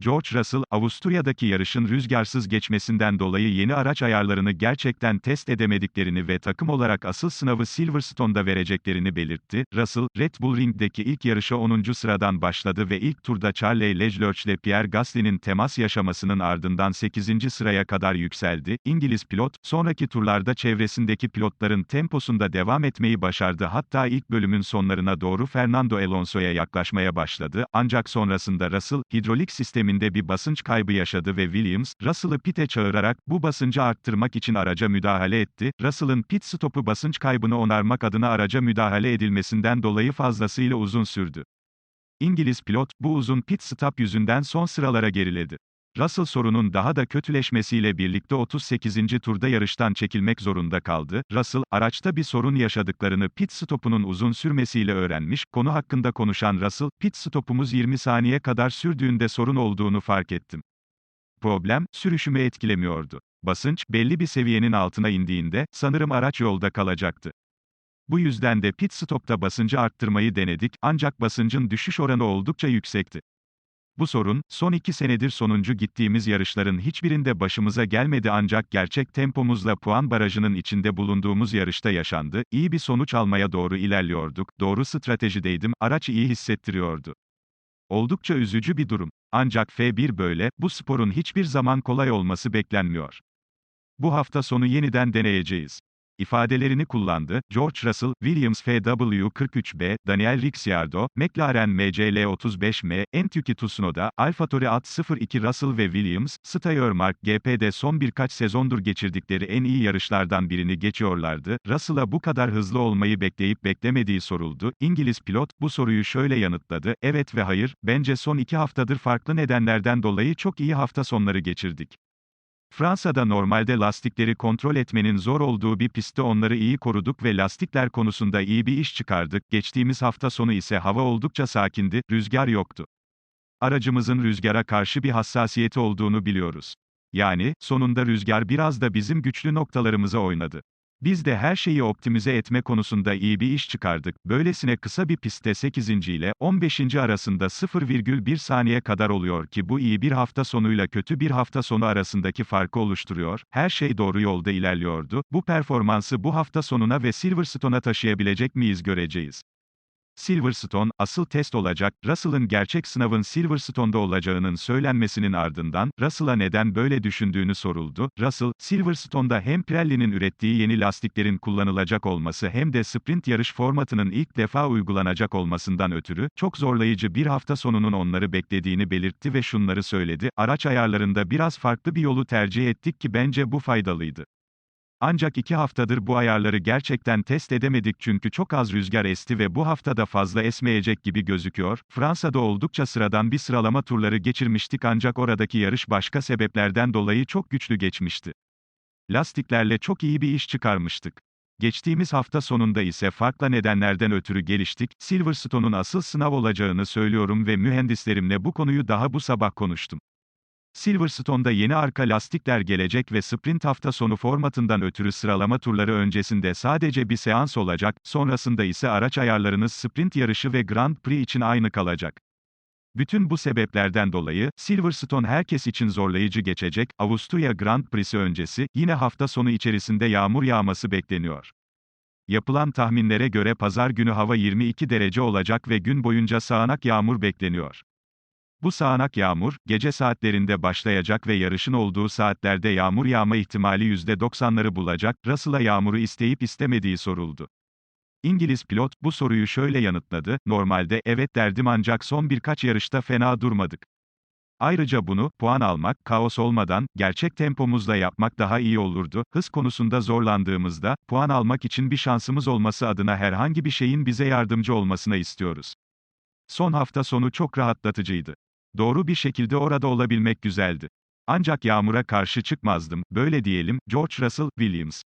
George Russell, Avusturya'daki yarışın rüzgarsız geçmesinden dolayı yeni araç ayarlarını gerçekten test edemediklerini ve takım olarak asıl sınavı Silverstone'da vereceklerini belirtti. Russell, Red Bull Ring'deki ilk yarışa 10. sıradan başladı ve ilk turda Charles Leclerc ile Pierre Gasly'nin temas yaşamasının ardından 8. sıraya kadar yükseldi. İngiliz pilot, sonraki turlarda çevresindeki pilotların temposunda devam etmeyi başardı hatta ilk bölümün sonlarına doğru Fernando Alonso'ya yaklaşmaya başladı, ancak sonrasında Russell, hidrolik sisteminde bir basınç kaybı yaşadı ve Williams, Russell'ı pite çağırarak, bu basıncı arttırmak için araca müdahale etti, Russell'ın pit stopu basınç kaybını onarmak adına araca müdahale edilmesinden dolayı fazlasıyla uzun sürdü. İngiliz pilot, bu uzun pit stop yüzünden son sıralara geriledi. Russell sorunun daha da kötüleşmesiyle birlikte 38. turda yarıştan çekilmek zorunda kaldı. Russell, araçta bir sorun yaşadıklarını pit stopunun uzun sürmesiyle öğrenmiş, konu hakkında konuşan Russell, pit stopumuz 20 saniye kadar sürdüğünde sorun olduğunu fark ettim. Problem, sürüşümü etkilemiyordu. Basınç, belli bir seviyenin altına indiğinde, sanırım araç yolda kalacaktı. Bu yüzden de pit stopta basıncı arttırmayı denedik, ancak basıncın düşüş oranı oldukça yüksekti. Bu sorun, son iki senedir sonuncu gittiğimiz yarışların hiçbirinde başımıza gelmedi ancak gerçek tempomuzla puan barajının içinde bulunduğumuz yarışta yaşandı, iyi bir sonuç almaya doğru ilerliyorduk, doğru stratejideydim, araç iyi hissettiriyordu. Oldukça üzücü bir durum. Ancak F1 böyle, bu sporun hiçbir zaman kolay olması beklenmiyor. Bu hafta sonu yeniden deneyeceğiz ifadelerini kullandı. George Russell, Williams FW43B, Daniel Ricciardo, McLaren MCL35M, Entuki Tsunoda, AlphaTauri At 02 Russell ve Williams, Steiermark GP'de son birkaç sezondur geçirdikleri en iyi yarışlardan birini geçiyorlardı. Russell'a bu kadar hızlı olmayı bekleyip beklemediği soruldu. İngiliz pilot, bu soruyu şöyle yanıtladı, evet ve hayır, bence son iki haftadır farklı nedenlerden dolayı çok iyi hafta sonları geçirdik. Fransa'da normalde lastikleri kontrol etmenin zor olduğu bir pistte onları iyi koruduk ve lastikler konusunda iyi bir iş çıkardık. Geçtiğimiz hafta sonu ise hava oldukça sakindi, rüzgar yoktu. Aracımızın rüzgara karşı bir hassasiyeti olduğunu biliyoruz. Yani, sonunda rüzgar biraz da bizim güçlü noktalarımıza oynadı. Biz de her şeyi optimize etme konusunda iyi bir iş çıkardık. Böylesine kısa bir pistte 8. ile 15. arasında 0,1 saniye kadar oluyor ki bu iyi bir hafta sonuyla kötü bir hafta sonu arasındaki farkı oluşturuyor. Her şey doğru yolda ilerliyordu. Bu performansı bu hafta sonuna ve Silverstone'a taşıyabilecek miyiz göreceğiz. Silverstone, asıl test olacak, Russell'ın gerçek sınavın Silverstone'da olacağının söylenmesinin ardından, Russell'a neden böyle düşündüğünü soruldu. Russell, Silverstone'da hem Pirelli'nin ürettiği yeni lastiklerin kullanılacak olması hem de sprint yarış formatının ilk defa uygulanacak olmasından ötürü, çok zorlayıcı bir hafta sonunun onları beklediğini belirtti ve şunları söyledi, araç ayarlarında biraz farklı bir yolu tercih ettik ki bence bu faydalıydı. Ancak iki haftadır bu ayarları gerçekten test edemedik çünkü çok az rüzgar esti ve bu haftada fazla esmeyecek gibi gözüküyor. Fransa'da oldukça sıradan bir sıralama turları geçirmiştik ancak oradaki yarış başka sebeplerden dolayı çok güçlü geçmişti. Lastiklerle çok iyi bir iş çıkarmıştık. Geçtiğimiz hafta sonunda ise farklı nedenlerden ötürü geliştik. Silverstone'un asıl sınav olacağını söylüyorum ve mühendislerimle bu konuyu daha bu sabah konuştum. Silverstone'da yeni arka lastikler gelecek ve sprint hafta sonu formatından ötürü sıralama turları öncesinde sadece bir seans olacak, sonrasında ise araç ayarlarınız sprint yarışı ve Grand Prix için aynı kalacak. Bütün bu sebeplerden dolayı, Silverstone herkes için zorlayıcı geçecek, Avusturya Grand Prix'si öncesi, yine hafta sonu içerisinde yağmur yağması bekleniyor. Yapılan tahminlere göre pazar günü hava 22 derece olacak ve gün boyunca sağanak yağmur bekleniyor. Bu sağanak yağmur, gece saatlerinde başlayacak ve yarışın olduğu saatlerde yağmur yağma ihtimali %90'ları bulacak, Russell'a yağmuru isteyip istemediği soruldu. İngiliz pilot, bu soruyu şöyle yanıtladı, normalde evet derdim ancak son birkaç yarışta fena durmadık. Ayrıca bunu, puan almak, kaos olmadan, gerçek tempomuzla yapmak daha iyi olurdu. Hız konusunda zorlandığımızda, puan almak için bir şansımız olması adına herhangi bir şeyin bize yardımcı olmasına istiyoruz. Son hafta sonu çok rahatlatıcıydı. Doğru bir şekilde orada olabilmek güzeldi. Ancak yağmura karşı çıkmazdım, böyle diyelim, George Russell, Williams.